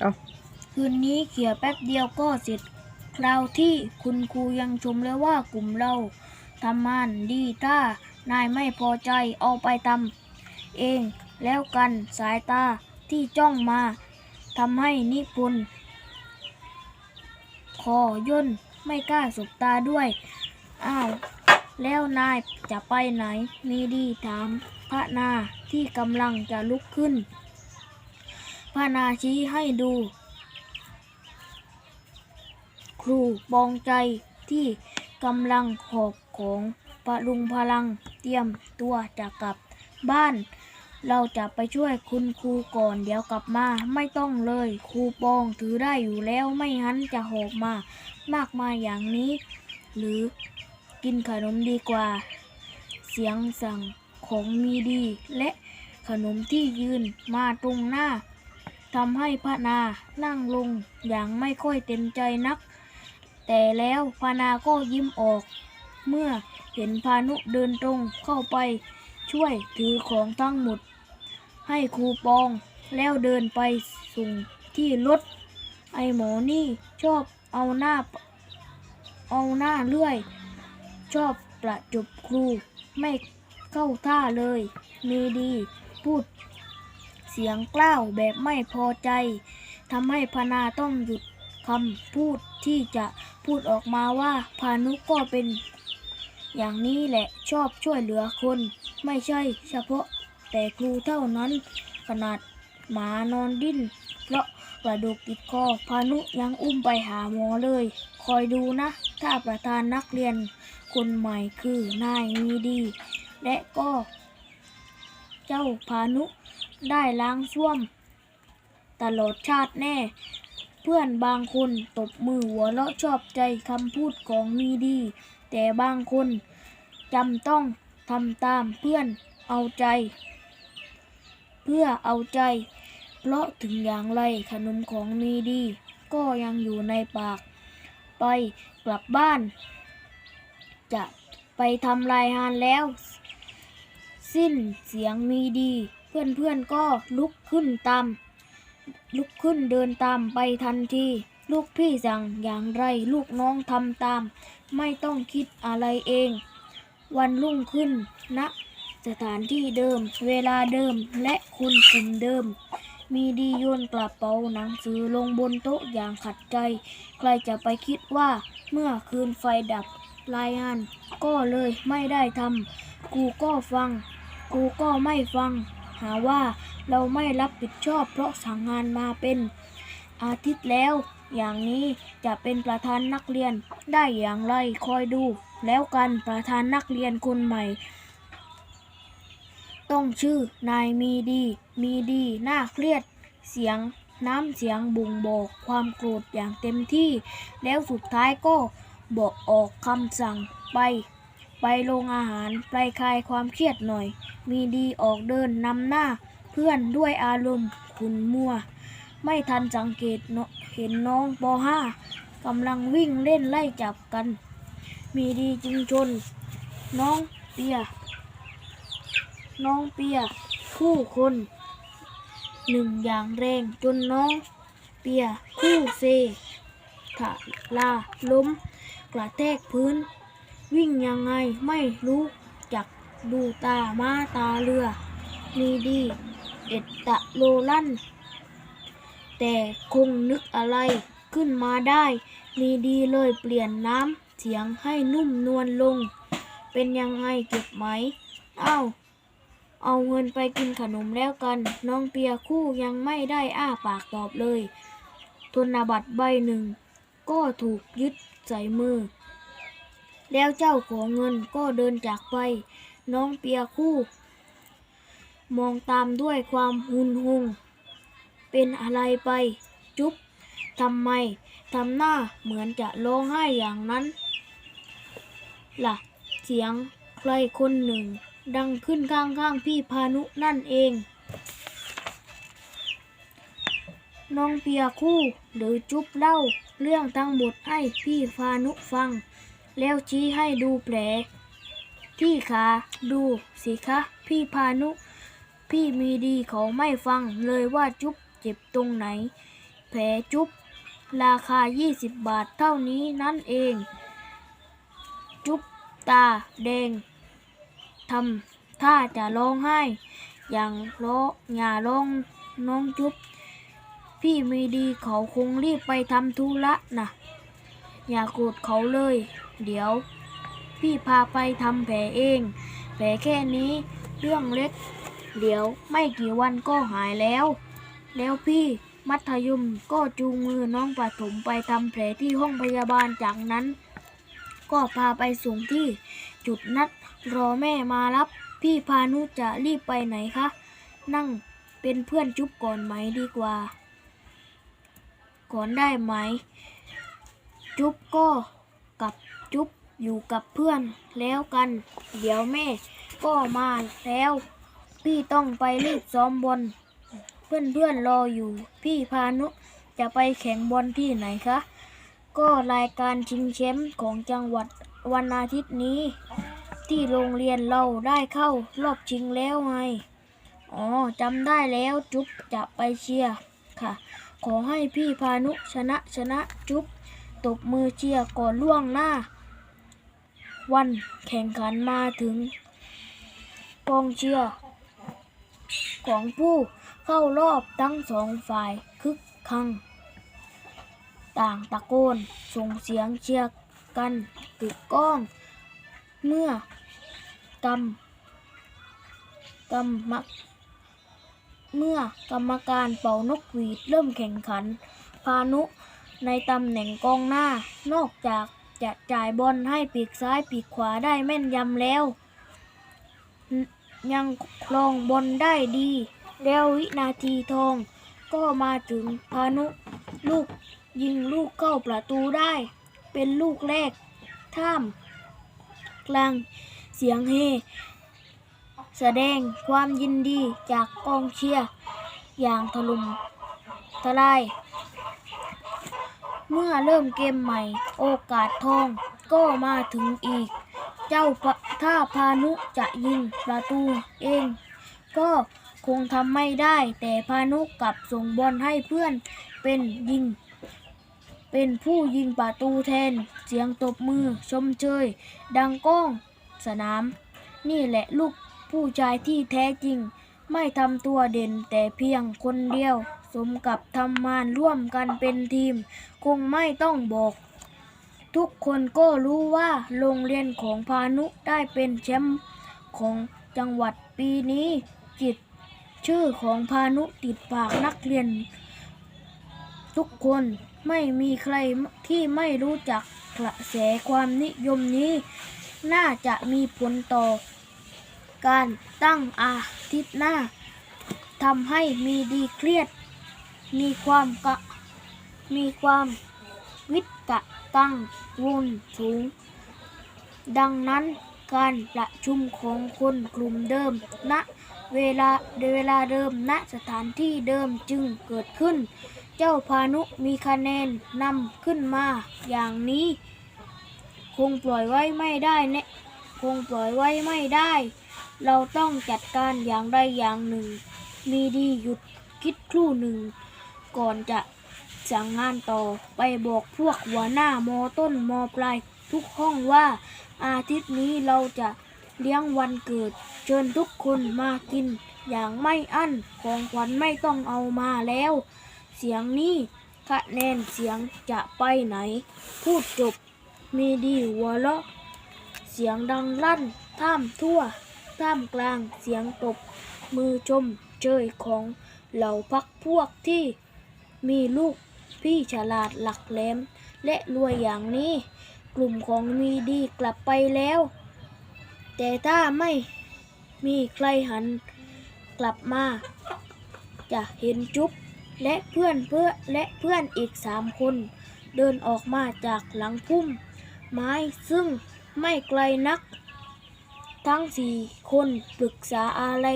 เอาคืนนี้เขี่ยแป๊บเดียวก็เสร็จ คราวที่คุณครูยังชมเลยว่ากลุ่มเราทำงานดีถ้านายไม่พอใจเอาไปทำเองแล้วกันสายตาที่จ้องมาทำให้นิพนธ์คอย่นไม่กล้าสบตาด้วย อ้าว แล้วนายจะไปไหน มีดีถามพระนาที่กำลังจะลุกขึ้น พนาชี้ให้ดู ครูบองใจที่กำลังหอบของปะลุงพลังเตรียมตัวจะกลับบ้าน เราจะไปช่วยคุณครูก่อนเดี๋ยวกลับมาไม่ต้องเลยครูปองถือได้อยู่แล้วไม่งั้นจะหอบมา มากมายอย่างนี้ หรือกินขนมดีกว่า เสียงสั่งของมีดีและขนมที่ยืนมาตรงหน้า ทำให้พระนานั่งลงอย่างไม่ค่อยเต็มใจนัก แต่แล้วพานาก็ยิ้มออก เมื่อเห็นพานุเดินตรงเข้าไปช่วยถือของทั้งหมด ให้ครูปองแล้วเดินไปส่งที่รถ ไอหมอนี่ชอบเอาหน้า เอาหน้าเลื่อย ชอบประจบครูไม่เข้าท่าเลย มีดีพูด เสียงกล้าวแบบไม่พอใจทำให้พนาต้องหยุดคำพูดที่จะพูดออกมาว่าพานุก็เป็น อย่างนี้แหละชอบช่วยเหลือคน ไม่ใช่เฉพาะแต่ครูเท่านั้น ขนาดหมานอนดิ้น เพราะกระดูกติดคอพานุยังอุ้มไปหาหมอเลย คอยดูนะ ถ้าประธานนักเรียน คนใหม่คือนายมีดี และก็ เจ้าพานุ ได้ล้างช่วม ตลอดชาติแน่ เพื่อนบางคนตบมือหัวเราะชอบใจคำพูดของมีดี แต่บางคนจำต้องทำตามเพื่อนเอาใจ เพื่อเอาใจ เพราะถึงอย่างไรขนมของมีดี ก็ยังอยู่ในปาก ไปกลับบ้าน จะไปทำรายงานแล้ว สิ้นเสียงมีดี เพื่อนๆก็ลุกขึ้นตามลุกขึ้นเดินตามไปทันที ลูกพี่สั่งอย่างไรลูกน้องทำตาม ไม่ต้องคิดอะไรเอง วันรุ่งขึ้นณนะสถานที่เดิม เวลาเดิมและคุณกลุ่มเดิม มีดีโยนกระเป๋าหนังสือลงบนโต๊ะอย่างขัดใจ ใครจะไปคิดว่าเมื่อคืนไฟดับรายงาน ก็เลยไม่ได้ทำกูก็ฟัง กูก็ไม่ฟัง หาว่าเราไม่รับผิดชอบเพราะสั่งงานมาเป็น อาทิตย์แล้ว อย่างนี้จะเป็นประธานนักเรียนได้อย่างไรคอยดู แล้วกันประธานนักเรียนคนใหม่ ต้องชื่อนายมีดี มีดีน่าเครียดเสียงน้ำเสียงบ่งบอกความโกรธอย่างเต็มที่ แล้วสุดท้ายก็บอกออกคำสั่งไป ไปโรงอาหารไปคลายความเครียดหน่อย มีดีออกเดินนำหน้า เพื่อนด้วยอารมณ์ขุนมัว ไม่ทันสังเกตเห็นน้องป .5 กำลังวิ่งเล่นไล่จับกัน มีดีจึงชน น้องเปีย น้องเปีย คู่คนหนึ่งอย่างแรงจนน้องเปียคู่เซถลาล้ม กระแทกพื้น วิ่งยังไงไม่รู้จักดูตามาตาเรือ มีดีเอ็ดตะโลลั่น แต่คงนึกอะไรขึ้นมาได้ มีดีเลยเปลี่ยนน้ำเสียงให้นุ่มนวลลง เป็นยังไงเก็บไหม เอ้า เอาเงินไปกินขนมแล้วกัน น้องเปียคู่ยังไม่ได้อ้าปากตอบเลยธนบัตรใบหนึ่ง ก็ถูกยึดใส่มือ แล้วเจ้าของเงินก็เดินจากไป น้องเปียคู่ มองตามด้วยความหุนหง เป็นอะไรไป จุ๊บทำไมทำหน้าเหมือนจะร้องไห้อย่างนั้น ล่ะ เสียงใครคนหนึ่ง ดังขึ้นข้างๆพี่พานุนั่นเอง น้องเปียคู่หรือจุ๊บเล่าเรื่องทั้งหมดให้พี่พานุฟัง แล้วชี้ให้ดูแผลที่ขาดูสิคะ พี่พานุ พี่มีดีเขาไม่ฟังเลยว่าจุ๊บเจ็บตรงไหน แผลจุ๊บราคา 20 บาทเท่านี้นั่นเอง จุ๊บตาแดงทำท่าจะร้องไห้ อย่างร้องอย่าร้องน้องจุ๊บพี่มีดีเขาคงรีบไปทำธุระนะอย่าโกรธเขาเลย เดี๋ยว พี่พาไปทำแผลเอง แผลแค่นี้เรื่องเล็ก เดี๋ยวไม่กี่วันก็หายแล้ว แล้วพี่มัธยมก็จูงมือน้องปฐมไปทำแผลที่ห้องพยาบาลจากนั้น ก็พาไปส่งที่จุดนัดรอแม่มารับ พี่พานุจะรีบไปไหนคะ นั่งเป็นเพื่อนจุ๊บก่อนไหมดีกว่า ก่อนได้ไหม จุ๊บก็กับ จุ๊บอยู่กับเพื่อนแล้วกัน เดี๋ยวแม่ก็มาแล้ว พี่ต้องไปรีบซ้อมบอลเพื่อนเพื่อนๆรออยู่ พี่พานุจะไปแข่งบอลที่ไหนคะ ก็รายการชิงแชมป์ของจังหวัดวันอาทิตย์นี้ ที่โรงเรียนเราได้เข้ารอบชิงแล้วไง อ๋อจำได้แล้วจุ๊บจะไปเชียร์ค่ะ ขอให้พี่พานุชนะชนะจุ๊บตบมือเชียร์ก่อนล่วงหน้า วันแข่งขันมาถึงกองเชียร์ของผู้เข้ารอบทั้งสองฝ่ายคึกคักต่างตะโกนส่งเสียงเชียร์กันกึกก้อง เมื่อกำกำมักเมื่อกรรมการเป่านกหวีดเริ่มแข่งขัน พานุในตำแหน่งกองหน้านอกจาก จะจ่ายบอลให้ปีกซ้ายปีกขวาได้แม่นยำแล้ว ยังครองบอลได้ดี แล้ววินาทีทอง ก็มาถึงพานุ ลูกยิงลูกเข้าประตูได้ เป็นลูกแรก ท่าม กลางเสียงเฮ แสดงความยินดีจากกองเชียร์อย่างถล่มทลาย เมื่อเริ่มเกมใหม่ โอกาสทองก็มาถึงอีก เจ้าถ้าพานุจะยิงประตูเอง ก็คงทำไม่ได้ แต่พานุกลับส่งบอลให้เพื่อนเป็นยิง เป็นผู้ยิงประตูแทน เสียงตบมือชมเชย ดังก้องสนาม นี่แหละลูกผู้ชายที่แท้จริง ไม่ทำตัวเด่นแต่เพียงคนเดียว สมกับทำงานร่วมกันเป็นทีม คงไม่ต้องบอก ทุกคนก็รู้ว่าโรงเรียนของพานุได้เป็นแชมป์ของจังหวัดปีนี้จิตชื่อของพานุติดปากนักเรียน ทุกคนไม่มีใครที่ไม่รู้จักกระแสความนิยมนี้ น่าจะมีผลต่อ การตั้งอาทิตย์หน้าทำให้มีดีเครียด มีความกะมีความวิตกกังวลสูง ดังนั้นการประชุมของคนกลุ่มเดิมณเวลาเวลาเดิมณสถานที่เดิมจึงเกิดขึ้น เจ้าพานุมีคะแนนนำขึ้นมาอย่างนี้ คงปล่อยไว้ไม่ได้แนะคงปล่อยไว้ไม่ได้ เราต้องจัดการอย่างใดอย่างหนึ่ง มีดีหยุดคิดครู่หนึ่ง ก่อนจะสั่งงานต่อไปบอกพวกหัวหน้ามอต้นมอปลายทุกห้องว่าอาทิตย์นี้เราจะเลี้ยงวันเกิด เชิญทุกคนมากิน อย่างไม่อั้นของขวัญไม่ต้องเอามาแล้ว เสียงนี้คะแนนเสียงจะไปไหน พูดจบมีดีหัวเราะ เสียงดังลั่นท่ามทั่ว ท่ามกลางเสียงตบ มือชมเชยของเหล่าพักพวกที่ มีลูกพี่ฉลาดหลักแหลม และรวยอย่างนี้ กลุ่มของมีดีกลับไปแล้ว แต่ถ้าไม่มีใครหันกลับมา จะเห็นจุ๊บและเพื่อนเพื่อและเพื่อนอีกสามคน เดินออกมาจากหลังพุ่ม ไม้ซึ่งไม่ไกลนัก ทั้งสี่คนปรึกษาอะไร